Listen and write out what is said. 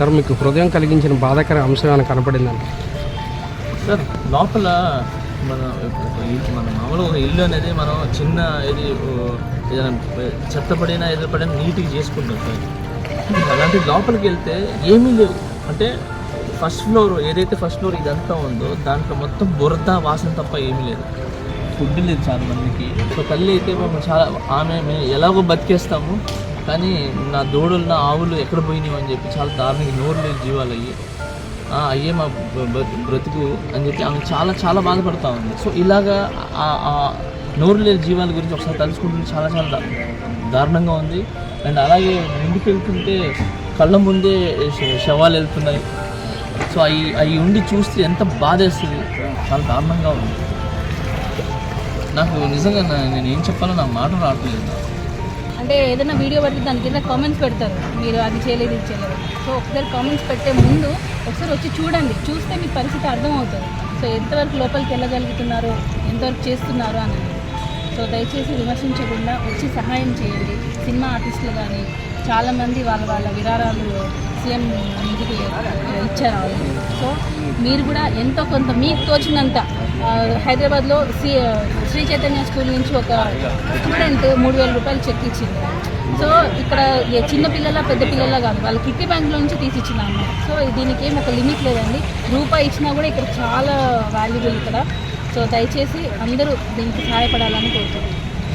Sir మీకు హృదయం కలిగించిన బాధాకర అంశం ఏమైనా కనపడిందండి? సార్ లోపల మన ఇల్లు- మన మామూలుగా ఒక ఇల్లు అనేది మనం చిన్న ఇది ఏదైనా చెత్త పడినా ఏదో పడినా నీట్గా చేసుకుంటాం సార్. అలాంటి లోపలికి వెళ్తే ఏమీ లేవు. అంటే ఫస్ట్ ఫ్లోర్ ఏదైతే ఫస్ట్ ఫ్లోర్ ఇదంతా ఉందో దాంట్లో మొత్తం బురద వాసన తప్ప ఏమీ లేదు. ఫుడ్ లేదు చాలా మందికి సో తల్లి అయితే మేము చాలా ఆమె మేము ఎలాగో బతికేస్తాము. కానీ నా దూడలు నా ఆవులు ఎక్కడ పోయినాయి అని చెప్పి చాలా దారుణంగా నోరు లేని జీవాలు అయ్యి అయ్యే మా బ- బ్రతుకు అని చెప్పి ఆమె చాలా చాలా బాధపడతా ఉంది. సో ఇలాగా ఆ- నోరు లేని జీవాల గురించి ఒకసారి తలుచుకుంటుంది చాలా చాలా దారుణంగా ఉంది. అండ్ అలాగే ముందుకు వెళ్తుంటే కళ్ళ ముందే శవాలు వెళ్తున్నాయి. సో అవి అవి ఉండి చూస్తే ఎంత బాధేస్తుంది. చాలా దారుణంగా ఉంది. నాకు నిజంగా నేను ఏం చెప్పాలో నా మాట రావట్లేదు. అంటే ఏదైనా వీడియో పెడితే దాని కింద కామెంట్స్ పెడతారు. మీరు అది చేయలేదు ఇది చేయలేదు. సో ఒకసారి కామెంట్స్ పెట్టే ముందు ఒకసారి వచ్చి చూడండి. చూస్తే మీ పరిస్థితి అర్థమవుతుంది. సో ఎంతవరకు లోపలికి వెళ్ళగలుగుతున్నారు? ఎంతవరకు చేస్తున్నారు అనేది సో దయచేసి విమర్శించకుండా వచ్చి సహాయం చేయండి. సినిమా ఆర్టిస్టులు కానీ చాలామంది వాళ్ళ వాళ్ళ విరాళాలు సీఎం నిధికి ఇచ్చారు. ఆల్రెడీ సో మీరు కూడా ఎంతో కొంత మీకు తోచినంత హైదరాబాద్లో శ్రీ శ్రీ చైతన్య స్కూల్ నుంచి ఒక స్టూడెంట్ మూడు వేల రూపాయలు చెక్ ఇచ్చింది. సో ఇక్కడ చిన్న పిల్లల పెద్ద పిల్లల కాదు వాళ్ళ కిట్టి బ్యాంక్లో నుంచి తీసిచ్చిన అమ్మ. సో దీనికి ఏం ఒక లిమిట్ లేదండి. రూపాయి ఇచ్చినా కూడా ఇక్కడ చాలా వాల్యుబుల్ ఇక్కడ. సో దయచేసి అందరూ దీనికి సహాయపడాలని కోరుతున్నాను